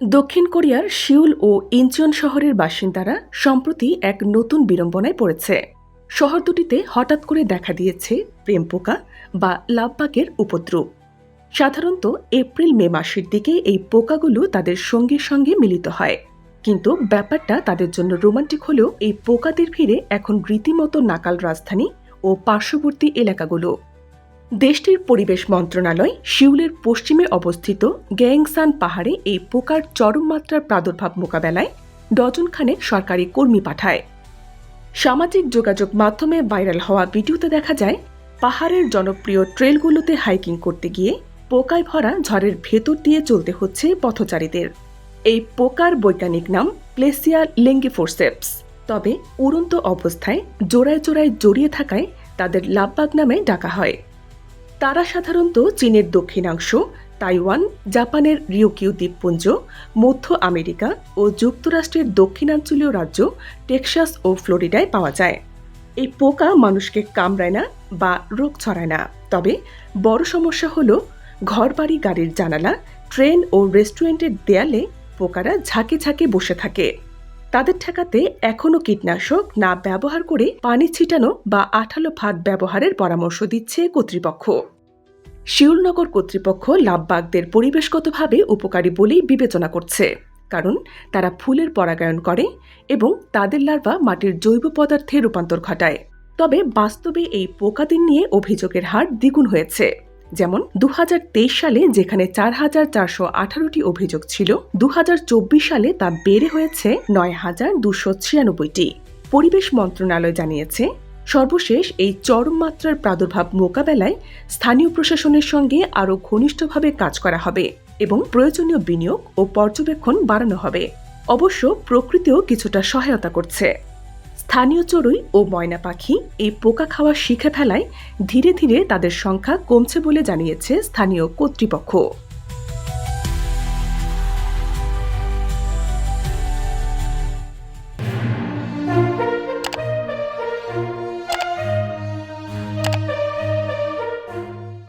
দক্ষিণ কোরিয়ার সিউল ও ইনচন শহরের বাসিন্দারা সম্প্রতি এক নতুন বিড়ম্বনায় পড়েছে। শহর দুটিতে হঠাৎ করে দেখা দিয়েছে প্রেম পোকা বা লাভবাগের উপদ্রব। সাধারণত এপ্রিল মে মাসের দিকে এই পোকাগুলো তাদের সঙ্গীর সঙ্গে মিলিত হয়। কিন্তু ব্যাপারটা তাদের জন্য রোমান্টিক হলেও এই পোকাদের ভিড়ে এখন রীতিমতো নাকাল রাজধানী ও পার্শ্ববর্তী এলাকাগুলো। দেশটির পরিবেশ মন্ত্রণালয় শিউলের পশ্চিমে অবস্থিত গ্যাংসান পাহাড়ে এই পোকার চরম মাত্রার প্রাদুর্ভাব মোকাবেলায় ডজনখানেক সরকারি কর্মী পাঠায়। সামাজিক যোগাযোগ মাধ্যমে ভাইরাল হওয়া ভিডিওতে দেখা যায়, পাহাড়ের জনপ্রিয় ট্রেলগুলোতে হাইকিং করতে গিয়ে পোকায় ভরা ঝড়ের ভেতর দিয়ে চলতে হচ্ছে পথচারীদের। এই পোকার বৈজ্ঞানিক নাম প্লেসিয়া লেঙ্গিফোরসেপস। তবে উড়ন্ত অবস্থায় জোড়ায় জোড়ায় জড়িয়ে থাকায় তাদের লাভবাগ নামে ডাকা হয়। তারা সাধারণত চীনের দক্ষিণাংশ, তাইওয়ান, জাপানের রিওকিউ দ্বীপপুঞ্জ, মধ্য আমেরিকা ও যুক্তরাষ্ট্রের দক্ষিণাঞ্চলীয় রাজ্য টেক্সাস ও ফ্লোরিডায় পাওয়া যায়। এই পোকা মানুষকে কামড়ায় না বা রোগ ছড়ায় না। তবে বড় সমস্যা হলো ঘরবাড়ি, গাড়ির জানালা, ট্রেন ও রেস্টুরেন্টের দেয়ালে পোকারা ঝাঁকে ঝাঁকে বসে থাকে। তাদের ঠেকাতে এখনও কীটনাশক না ব্যবহার করে পানি ছিটানো বা আঠালো ভাত ব্যবহারের পরামর্শ দিচ্ছে কর্তৃপক্ষ। শিউলনগর কর্তৃপক্ষ লাভবাগদের পরিবেশগতভাবে উপকারী বলেই বিবেচনা করছে, কারণ তারা ফুলের পরাগায়ন করে এবং তাদের লার্ভা মাটির জৈব পদার্থে রূপান্তর ঘটায়। তবে বাস্তবে এই পোকাদের নিয়ে অভিযোগের হার দ্বিগুণ হয়েছে। যেমন দু হাজার তেইশ সালে যেখানে চার হাজার চারশো আঠারোটি অভিযোগ ছিল দু হাজার চব্বিশ সালে তা বেড়ে হয়েছে নয় হাজার দুশো ছিয়ানব্বইটি। পরিবেশ মন্ত্রণালয় জানিয়েছে, সর্বশেষ এই চরম মাত্রার প্রাদুর্ভাব মোকাবেলায় স্থানীয় প্রশাসনের সঙ্গে আরও ঘনিষ্ঠভাবে কাজ করা হবে এবং প্রয়োজনীয় বিনিয়োগ ও পর্যবেক্ষণ বাড়ানো হবে। অবশ্য প্রকৃতিও কিছুটা সহায়তা করছে। স্থানীয় চড়ুই ও ময়না পাখি এই পোকা খাওয়া শিখে ফেলায় ধীরে ধীরে তাদের সংখ্যা কমছে বলে জানিয়েছে স্থানীয় কর্তৃপক্ষ।